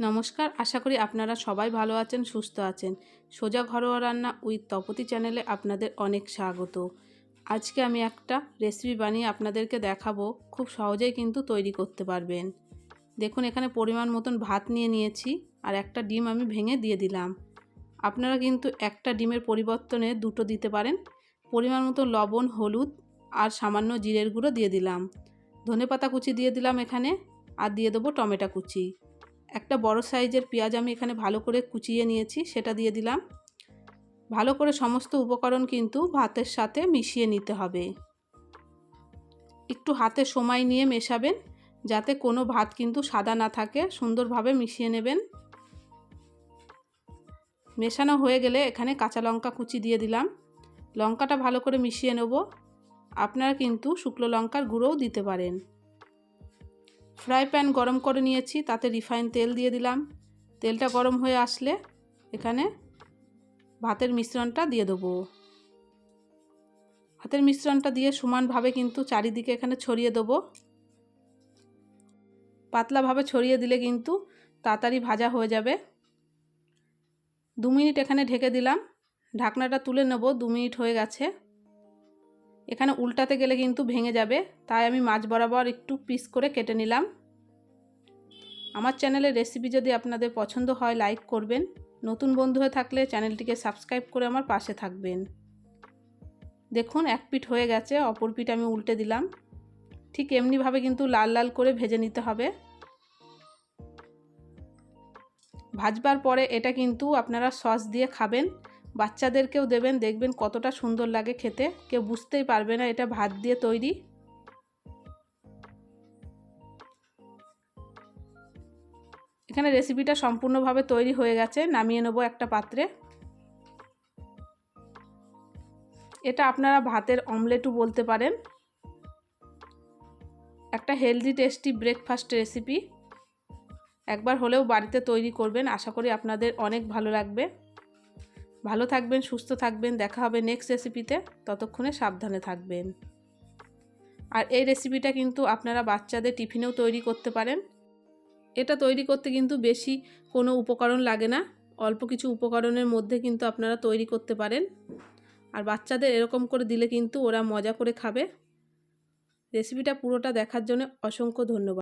নমস্কার, আশা করি আপনারা সবাই ভালো আছেন, সুস্থ আছেন। সোজা ঘরোয়া রান্না উইথ তপতি চ্যানেলে আপনাদের অনেক স্বাগত। আজকে আমি একটা রেসিপি বানিয়ে আপনাদেরকে দেখাবো, খুব সহজেই কিন্তু তৈরি করতে পারবেন। দেখুন, এখানে পরিমাণ মতন ভাত নিয়ে নিয়েছি আর একটা ডিম আমি ভেঙে দিয়ে দিলাম। আপনারা কিন্তু একটা ডিমের পরিবর্তনে দুটো দিতে পারেন। পরিমাণ মতো লবণ, হলুদ আর সামান্য জিরের গুঁড়ো দিয়ে দিলাম। ধনেপাতা কুচি দিয়ে দিলাম এখানে আর দিয়ে দেবো টমেটো কুচি। একটা বড় সাইজের পেঁয়াজ আমি এখানে ভালো করে কুচিয়ে নিয়েছি, সেটা দিয়ে দিলাম। ভালো করে সমস্ত উপকরণ কিন্তু ভাতের সাথে মিশিয়ে নিতে হবে। একটু হাতে সময় নিয়ে মেশাবেন, যাতে কোনো ভাত কিন্তু সাদা না থাকে, সুন্দরভাবে মিশিয়ে নেবেন। মেশানো হয়ে গেলে এখানে কাঁচা লঙ্কা কুচি দিয়ে দিলাম। লঙ্কাটা ভালো করে মিশিয়ে নেব। আপনারা কিন্তু শুকনো লঙ্কার গুঁড়োও দিতে পারেন। ফ্রাই প্যান গরম করে নিয়েছি, তাতে রিফাইন তেল দিয়ে দিলাম। তেলটা গরম হয়ে আসলে এখানে ভাতের মিশ্রণটা দিয়ে দেবো। ভাতের মিশ্রণটা দিয়ে সমানভাবে কিন্তু চারিদিকে এখানে ছড়িয়ে দেবো। পাতলাভাবে ছড়িয়ে দিলে কিন্তু তাড়াতাড়ি ভাজা হয়ে যাবে। দু মিনিট এখানে ঢেকে দিলাম। ঢাকনাটা তুলে নেব, দু মিনিট হয়ে গেছে। এখানে উল্টাতে গেলে কিন্তু ভেঙে যাবে। তাই আমি মাছ বরাবর একটু পিস করে কেটে নিলাম। আমার চ্যানেলের রেসিপি যদি আপনাদের পছন্দ হয়, লাইক করবেন। নতুন বন্ধু হয়ে থাকলে চ্যানেলটিকে সাবস্ক্রাইব করে আমার পাশে থাকবেন। দেখুন, এক পিঠ হয়ে গেছে, অপর পিঠ আমি উল্টে দিলাম। ঠিক এমনিভাবে কিন্তু লাল লাল করে ভেজে নিতে হবে। ভাজবার পরে এটা কিন্তু আপনারা সস দিয়ে খাবেন। বাচ্চাদেরকেও দেবেন, দেখবেন কতটা সুন্দর লাগে খেতে। কেউ বুঝতেই পারবে না এটা ভাত দিয়ে তৈরি। এখানে রেসিপিটা সম্পূর্ণভাবে তৈরি হয়ে গেছে, নামিয়ে নেব একটা পাত্রে। এটা আপনারা ভাতের অমলেটও বলতে পারেন। একটা হেলদি, টেস্টি ব্রেকফাস্ট রেসিপি। একবার হলেও বাড়িতে তৈরি করবেন, আশা করি আপনাদের অনেক ভালো লাগবে। ভালো থাকবেন, সুস্থ থাকবেন। দেখা হবে নেক্সট রেসিপিতে ততক্ষণে সাবধানে থাকবেন। আর এই রেসিপিটা কিন্তু আপনারা বাচ্চাদের টিফিনেও তৈরি করতে পারেন। এটা তৈরি করতে কিন্তু বেশি কোনো উপকরণ লাগে না। অল্প কিছু উপকরণের মধ্যে কিন্তু আপনারা তৈরি করতে পারেন। আর বাচ্চাদের এরকম করে দিলে কিন্তু ওরা মজা করে খাবে। রেসিপিটা পুরোটা দেখার জন্য অসংখ্য ধন্যবাদ।